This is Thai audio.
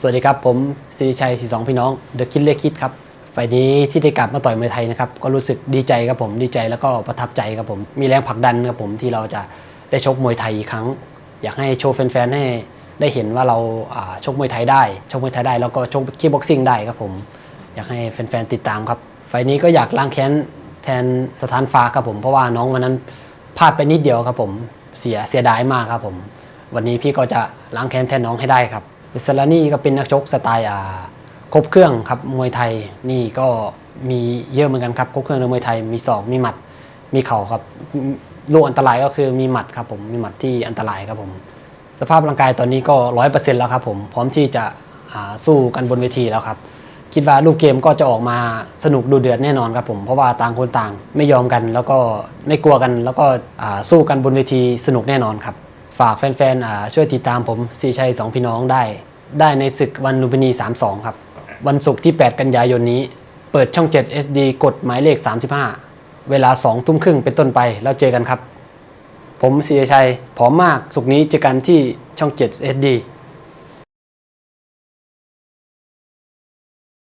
สวัสดีครับ ผมสิริชัยสีสองพี่น้องเดอะคิดเลคิดครับไฟนี้ที่ได้กลับมาต่อยมวยไทยนะครับก็รู้สึกดีใจครับผมดีใจแล้วก็ประทับใจครับผมมีแรงผลักดันครับผมที่เราจะได้ชกมวยไทยอีกครั้ง อยากให้โชว์แฟนๆให้ได้เห็นว่าเราาชกมวยไทยได้ชกมวยไทยได้แล้วก็ชกคีบ็อกซิ่งได้ครับผม อยากให้แฟนๆติดตามครับไฟนี้ก็อยากล้างแค้นแทนสถานฟ้าครับผม เพราะว่าน้องวันนั้นพลาดไปนิดเดียวครับผมเสียเสียดายมากครับผม วันนี้พี่ก็จะล้างแค้นแทนน้องให้ได้ครับ อิสรานี่ก็เป็นนักชกสไตล์อ่าครบเครื่องครับมวยไทยนี่ก็มีเยอะเหมือนกันครับครบเครื่องในมวยไทยมีศอกมีหมัดมีเข่าครับลูกอันตรายก็คือมีหมัดครับผมมีหมัดที่อันตรายครับผม สภาพร่างกายตอนนี้ก็ร้อยเปอร์เซ็นต์แล้วครับผมพร้อมที่จะสู้กันบนเวทีแล้วครับ คิดว่าลูกเกมก็จะออกมาสนุกดูเดือดแน่นอนครับผมเพราะว่าต่างคนต่างไม่ยอมกัน แล้วก็ไม่กลัวกัน แล้วก็สู้กันบนเวทีสนุกแน่นอนครับ ฝากแฟนๆอ่าช่วยติดตามผมสีชัยสองพี่น้องได้ ได้ในศึกวันลุมพินี 32 ครับ วันศุกร์ที่ 8 กันยายนนี้ เปิดช่อง 7 SD กดหมายเลข 35 เวลา 2 ทุ่มครึ่งเป็นต้นไปแล้วเจอกันครับ ผมสีชัยผอมมากสุกร์นี้เจอกันที่ช่อง 7 SD